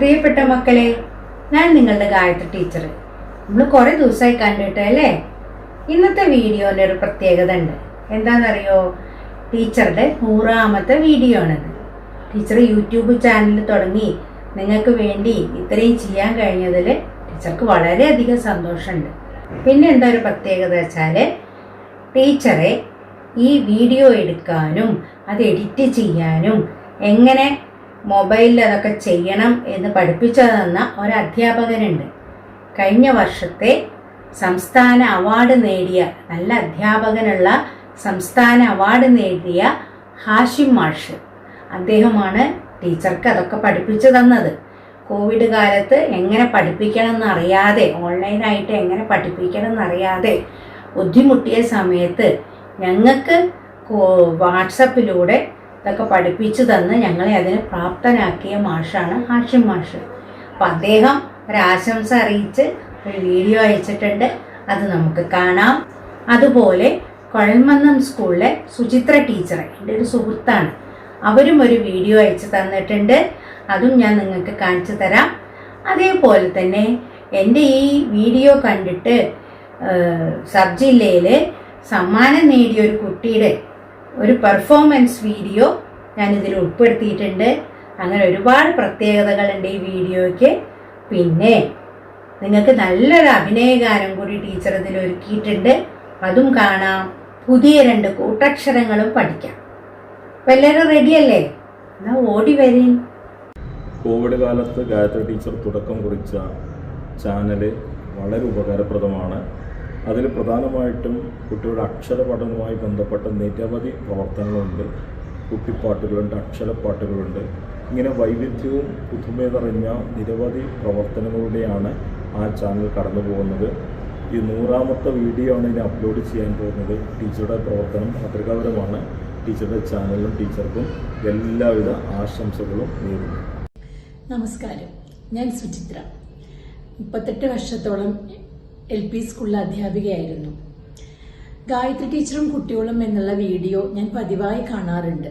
പ്രിയപ്പെട്ട മക്കളെ ഞാൻ നിങ്ങളുടെ ഗായത്രി ടീച്ചർ നമ്മൾ കുറെ ദിവസമായി കണ്ടിട്ട് അല്ലേ ഇന്നത്തെ വീഡിയോന്റെ ഒരു പ്രത്യേകത ഉണ്ട്. എന്താണെന്നറിയോ? ടീച്ചറുടെ നൂറാമത്തെ വീഡിയോ ആണിത് ടീച്ചർ യൂട്യൂബ് ചാനൽ തുടങ്ങി. നിങ്ങൾക്ക് വേണ്ടി ഇത്രയും ചെയ്യാൻ കഴിഞ്ഞതിൽ ടീച്ചർക്ക് വളരെയധികം സന്തോഷമുണ്ട്. പിന്നെ എന്താ ഒരു പ്രത്യേകത വെച്ചാൽ ടീച്ചറെ ഈ വീഡിയോ എടുക്കാനും അത് എഡിറ്റ് ചെയ്യാനും എങ്ങനെ മൊബൈലിൽ അതൊക്കെ ചെയ്യണം എന്ന് പഠിപ്പിച്ചു തന്ന ഒരധ്യാപകനുണ്ട്. കഴിഞ്ഞ വർഷത്തെ സംസ്ഥാന അവാർഡ് നേടിയ നല്ല അധ്യാപകനുള്ള സംസ്ഥാന അവാർഡ് നേടിയ ഹാഷിം മാഷ്. അദ്ദേഹമാണ് ടീച്ചർക്ക് അതൊക്കെ പഠിപ്പിച്ചു തന്നത്. കോവിഡ് കാലത്ത് എങ്ങനെ പഠിപ്പിക്കണം എന്നറിയാതെ ഓൺലൈനായിട്ട് എങ്ങനെ പഠിപ്പിക്കണം എന്നറിയാതെ ബുദ്ധിമുട്ടിയ സമയത്ത് ഞങ്ങൾക്ക് വാട്സപ്പിലൂടെ ഇതൊക്കെ പഠിപ്പിച്ചു തന്ന് ഞങ്ങളെ അതിന് പ്രാപ്തനാക്കിയ മാഷാണ് ഹാഷിം മാഷ്. അപ്പം അദ്ദേഹം ഒരാശംസ അറിയിച്ച് ഒരു വീഡിയോ അയച്ചിട്ടുണ്ട്. അത് നമുക്ക് കാണാം. അതുപോലെ കൊഴൽമന്നം സ്കൂളിലെ സുചിത്ര ടീച്ചർ എന്റെ ഒരു സുഹൃത്താണ്. അവരും ഒരു വീഡിയോ അയച്ചു തന്നിട്ടുണ്ട്. അതും ഞാൻ നിങ്ങൾക്ക് കാണിച്ചു തരാം. അതേപോലെ തന്നെ എന്റെ ഈ വീഡിയോ കണ്ടിട്ട് സബ് ജില്ലയിൽ സമ്മാനം നേടിയ ഒരു കുട്ടിയുടെ ഒരു പെർഫോമൻസ് വീഡിയോ ഞാൻ ഇതിൽ ഉൾപ്പെടുത്തിയിട്ടുണ്ട്. അങ്ങനെ ഒരുപാട് പ്രത്യേകതകളുണ്ട് ഈ വീഡിയോയ്ക്ക്. പിന്നെ നിങ്ങൾക്ക് നല്ലൊരു അഭിനയഗാനം കൂടി ടീച്ചർ ഇതിൽ ഒരുക്കിയിട്ടുണ്ട്. അതും കാണാം. പുതിയ രണ്ട് കൂട്ടക്ഷരങ്ങളും പഠിക്കാം. അപ്പം എല്ലാവരും റെഡിയല്ലേ എന്നാ ഓടി വരീൻ കോവിഡ് കാലത്ത് ഗായത്രി ടീച്ചർ തുടക്കം കുറിച്ച ചാനൽ വളരെ ഉപകാരപ്രദമാണ്. അതിൽ പ്രധാനമായിട്ടും കുട്ടിയുടെ അക്ഷര പഠനവുമായി ബന്ധപ്പെട്ട നിരവധി പ്രവർത്തനങ്ങളുണ്ട്. കുട്ടിപ്പാട്ടുകളുണ്ട് അക്ഷരപ്പാട്ടുകളുണ്ട്. ഇങ്ങനെ വൈവിധ്യവും പുതുമയും നിറഞ്ഞ നിരവധി പ്രവർത്തനങ്ങളിലൂടെയാണ് ആ ചാനൽ കടന്നു പോകുന്നത്. ഈ നൂറാമത്തെ വീഡിയോ ആണ് ഇനി അപ്ലോഡ് ചെയ്യാൻ പോകുന്നത്. ടീച്ചറുടെ പ്രവർത്തനം മാതൃകാപരമാണ്. ടീച്ചറുടെ ചാനലിനും ടീച്ചർക്കും എല്ലാവിധ ആശംസകളും നേരുന്നു. നമസ്കാരം. ഞാൻ സുചിത്ര. മുപ്പത്തെട്ട് വർഷത്തോളം എൽ പി സ്കൂളിലെ അധ്യാപികയായിരുന്നു. ഗായത്രി ടീച്ചറും കുട്ടികളും എന്നുള്ള വീഡിയോ ഞാൻ പതിവായി കാണാറുണ്ട്.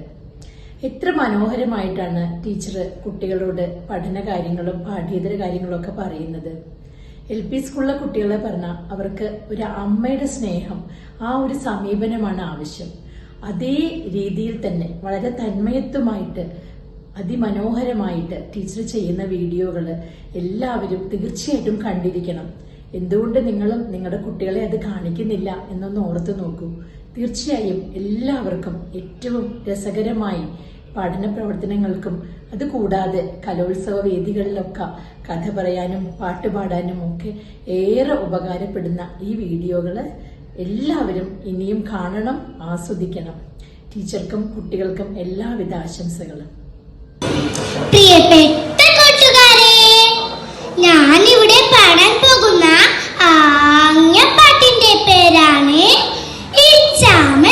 എത്ര മനോഹരമായിട്ടാണ് ടീച്ചർ കുട്ടികളോട് പഠന കാര്യങ്ങളും പാഠ്യേതര കാര്യങ്ങളും ഒക്കെ പറയുന്നത്. എൽ പി സ്കൂളിലെ കുട്ടികളെ പറഞ്ഞാൽ അവർക്ക് ഒരു അമ്മയുടെ സ്നേഹം ആ ഒരു സമീപനമാണ് ആവശ്യം. അതേ രീതിയിൽ തന്നെ വളരെ തന്മയത്വമായിട്ട് അതിമനോഹരമായിട്ട് ടീച്ചർ ചെയ്യുന്ന വീഡിയോകൾ എല്ലാവരും തീർച്ചയായിട്ടും കണ്ടിരിക്കണം. എന്തുകൊണ്ട് നിങ്ങളും നിങ്ങളുടെ കുട്ടികളെ അത് കാണിക്കുന്നില്ല എന്നൊന്ന് ഓർത്ത് നോക്കൂ. തീർച്ചയായും എല്ലാവർക്കും ഏറ്റവും രസകരമായി പഠന പ്രവർത്തനങ്ങൾക്കും അതുകൂടാതെ കലോത്സവ വേദികളിലൊക്കെ കഥ പറയാനും പാട്ട് പാടാനും ഒക്കെ ഏറെ ഉപകാരപ്പെടുന്ന ഈ വീഡിയോകൾ എല്ലാവരും ഇനിയും കാണണം ആസ്വദിക്കണം. ടീച്ചർക്കും കുട്ടികൾക്കും എല്ലാവിധ ആശംസകളും. പ്രിയപ്പെട്ട 小妹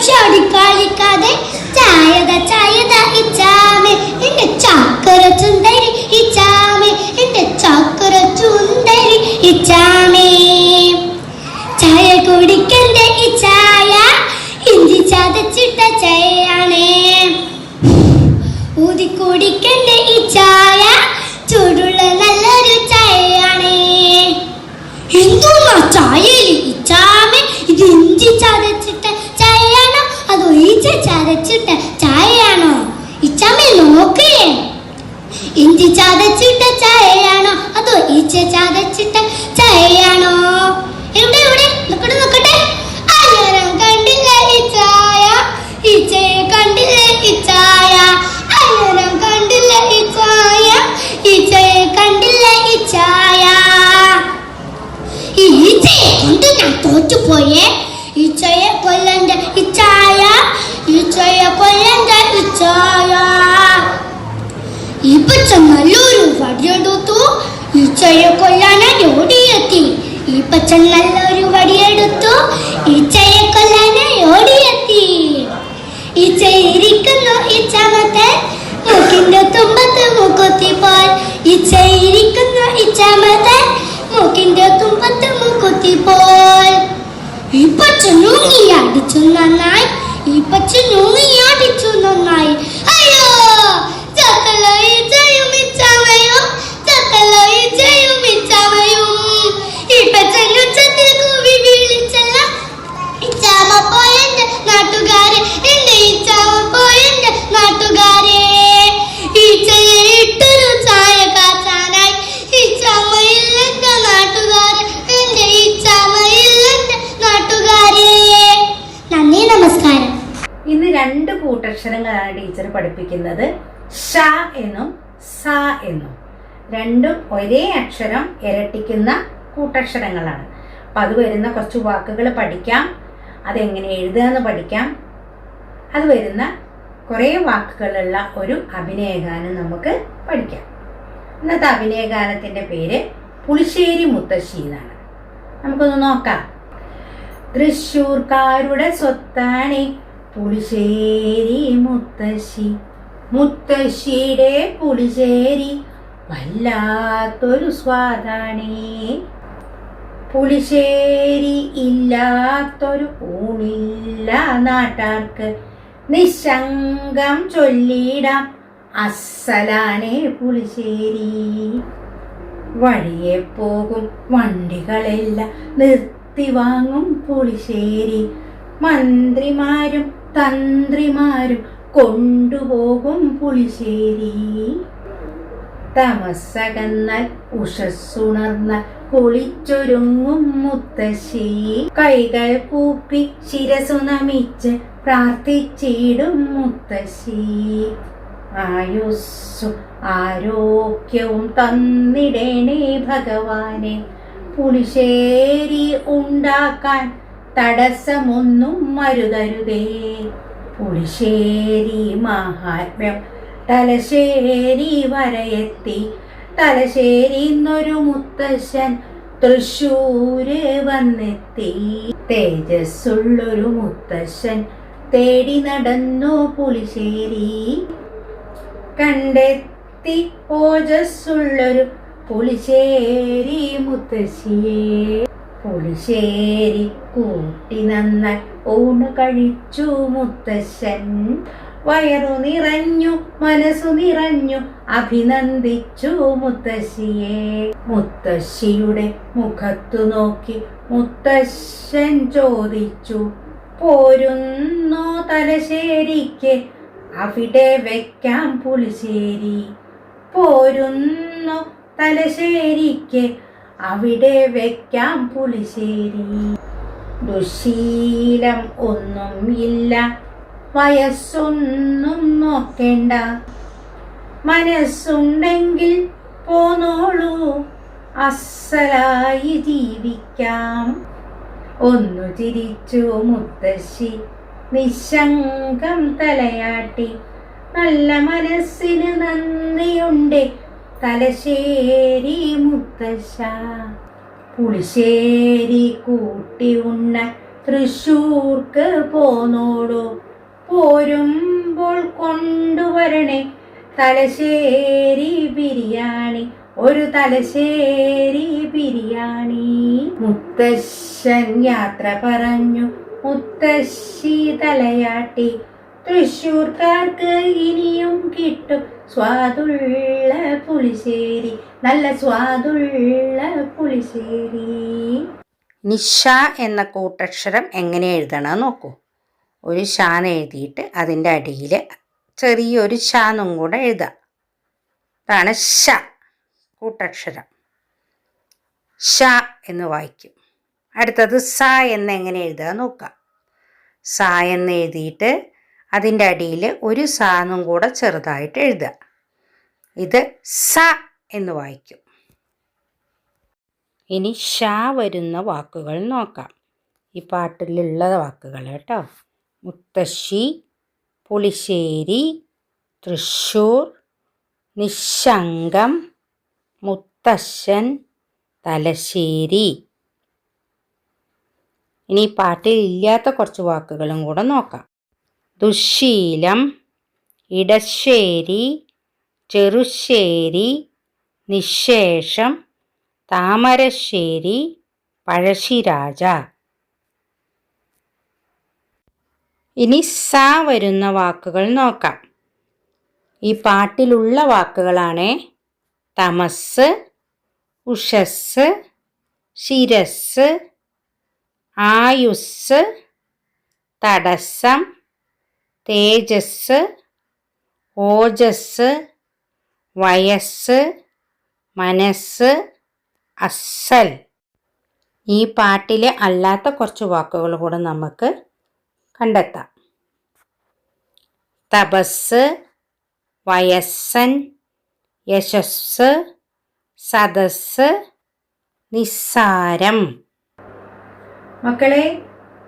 漂亮。ചായ ഈ പച്ച നല്ലൊരു വടിയെടുത്തു ഈച്ചയെ കൊല്ലാനായി ഓടിയെത്തി ഈ പച്ച നല്ലൊരു വടിയെടുത്തു ഈച്ചയെ കൊല്ലാനായി ഓടിയെത്തി ഈച്ച ഇരിക്കുന്നു ഈച്ചാമത്തെ മൂക്കിന്റെ തുമ്പത്ത് മൂക്കുത്തി പോൽ ഈച്ച ഇരിക്കുന്നു ഈച്ചാമത്തെ മൂക്കിന്റെ തുമ്പത്ത് മൂക്കുത്തി പോൽ ഈ പച്ച നൂങ്ങി അടിച്ചു നന്നായി ഈ പച്ച നൂങ്ങി നന്നായി. പഠിപ്പിക്കുന്നത് ഷ എന്നും സ എന്നും. രണ്ടും ഒരേ അക്ഷരം ഇരട്ടിക്കുന്ന കൂട്ടക്ഷരങ്ങളാണ്. അപ്പം അത് വരുന്ന കുറച്ച് വാക്കുകൾ പഠിക്കാം. അതെങ്ങനെ എഴുതുക എന്ന് പഠിക്കാം. അത് വരുന്ന കുറേ വാക്കുകളുള്ള ഒരു അഭിനയഗാനം നമുക്ക് പഠിക്കാം. ഇന്നത്തെ അഭിനയഗാനത്തിന്റെ പേര് പുളിശ്ശേരി മുത്തശ്ശി എന്നാണ്. നമുക്കൊന്ന് നോക്കാം. തൃശൂർക്കാരുടെ സ്വത്താണ് പുളിശ്ശേരി മുത്തശ്ശി. മുത്തശ്ശിയുടെ പുളിശ്ശേരി വല്ലാത്തൊരു സ്വാദാണേ. പുളിശ്ശേരി ഇല്ലാത്തൊരു ഊണില്ല നാട്ടാർക്ക്. നിശങ്കം ചൊല്ലിടാം അസലാണേ പുളിശ്ശേരി. വഴിയെ പോകും വണ്ടികളെല്ലാം നിർത്തി വാങ്ങും പുളിശ്ശേരി. മന്ത്രിമാരും തന്ത്രിമാരും കൊണ്ടുപോകും പുളിശ്ശേരി. തമസകന്നാൽ ഉഷസ്സുണർന്നാൽ കുളിച്ചൊരുങ്ങും മുത്തശ്ശി. കൈകൾ കൂപ്പി ശിരസു നമിച്ച് പ്രാർത്ഥിച്ചിടും മുത്തശ്ശി. ആയുസ്സും ആരോഗ്യവും തന്നിടേണേ ഭഗവാനെ. പുളിശ്ശേരി ഉണ്ടാക്കാൻ തടസ്സമൊന്നും മരുതരുതേ. പുളിശ്ശേരി മഹാത്മ്യം. തലശ്ശേരി വരയെത്തി. തലശ്ശേരി എന്നൊരു മുത്തശ്ശൻ തൃശ്ശൂര് വന്നെത്തി. തേജസ്സുള്ളൊരു മുത്തശ്ശൻ തേടി നടന്നു പുളിശ്ശേരി. കണ്ടെത്തി ഓജസ്സുള്ളൊരു പുളിശ്ശേരി മുത്തശ്ശിയെ. പുളിശ്ശേരി കൂട്ടി നന്ന ഊണ് കഴിച്ചു മുത്തശ്ശൻ. വയറു നിറഞ്ഞു മനസ്സു നിറഞ്ഞു അഭിനന്ദിച്ചു മുത്തശ്ശിയെ. മുത്തശ്ശിയുടെ മുഖത്തു നോക്കി മുത്തശ്ശൻ ചോദിച്ചു പോരുന്നോ തലശ്ശേരിക്ക്? അവിടെ വെക്കാം പുളിശ്ശേരി. പോരുന്നോ തലശ്ശേരിക്ക്? അവിടെ വെക്കാം പുളിശ്ശേരി. ദുശീലം ഒന്നും ഇല്ല വയസ്സൊന്നും നോക്കേണ്ട. മനസ്സുണ്ടെങ്കിൽ പോന്നോളൂ. അസലായി ജീവിക്കാം. ഒന്നു ചിരിച്ചു മുത്തശ്ശി. നിശങ്കം തലയാട്ടി. നല്ല മനസ്സിന് നന്ദിയുണ്ട്. തലശ്ശേരി മുത്തശ്ശ. പുളിശ്ശേരി കൂട്ടി ഉണ്ണ തൃശൂർക്ക് പോന്നോടു. പോരുമ്പോൾ കൊണ്ടുവരണേ തലശ്ശേരി ബിരിയാണി. ഒരു തലശ്ശേരി ബിരിയാണി. മുത്തശ്ശൻ യാത്ര പറഞ്ഞു മുത്തശ്ശി തലയാട്ടി തൃശ്ശൂർക്കാർക്ക് ഇനിയും കിട്ടും സ്വാദുള്ള പുളിശ്ശേരി നല്ല സ്വാദുള്ള പുളിശ്ശേരി. നിഷ എന്ന കൂട്ടക്ഷരം എങ്ങനെ എഴുതണം നോക്കൂ. ഒരു ഷാൻ എഴുതിയിട്ട് അതിന്റെ അടിയിൽ ചെറിയൊരു ഷാന്നും കൂടെ എഴുതാം. അതാണ് ഷ കൂട്ടക്ഷരം. ഷ എന്ന് വായിക്കും. അടുത്തത് സ എന്ന് എങ്ങനെ എഴുതുക നോക്കാം. സ എന്ന് എഴുതിയിട്ട് അതിന്റെ അടിയിൽ ഒരു സാന്നും കൂടെ ചെറുതായിട്ട് എഴുതുക. ഇത് സ എന്ന് വായിക്കും. ഇനി ഷ വരുന്ന വാക്കുകൾ നോക്കാം. ഈ പാട്ടിലുള്ള വാക്കുകൾ കേട്ടോ. മുത്തശ്ശി പുളിശ്ശേരി തൃശ്ശൂർ നിശങ്കം മുത്തശ്ശൻ തലശ്ശേരി. ഇനി ഈ പാട്ടിൽ ഇല്ലാത്ത കുറച്ച് വാക്കുകളും കൂടെ നോക്കാം. ദുശീലം ഇടശ്ശേരി ചെറുശ്ശേരി നിശേഷം താമരശ്ശേരി പഴശ്ശിരാജ. ഇനി സ വരുന്ന വാക്കുകൾ നോക്കാം. ഈ പാട്ടിലുള്ള വാക്കുകളാണ് തമസ് ഉഷസ് ശിരസ് ആയുസ് തടസ്സം തേജസ് ഓജസ് വയസ്സ് മനസ്സ് അസൽ. ഈ പാട്ടിലെ അല്ലാത്ത കുറച്ച് വാക്കുകൾ കൂടെ നമുക്ക് കണ്ടെത്താം. തപസ് വയസ്സൻ യശസ് സദസ് നിസ്സാരം. മക്കളെ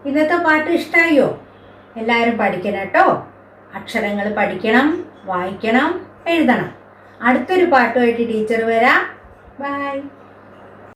ഇന്നത്തെ പാട്ട് ഇഷ്ടായോ? എല്ലാവരും പഠിക്കണം കേട്ടോ. അക്ഷരങ്ങൾ പഠിക്കണം വായിക്കണം എഴുതണം. അടുത്തൊരു പാട്ടുമായിട്ട് ടീച്ചർ വരാം. ബൈ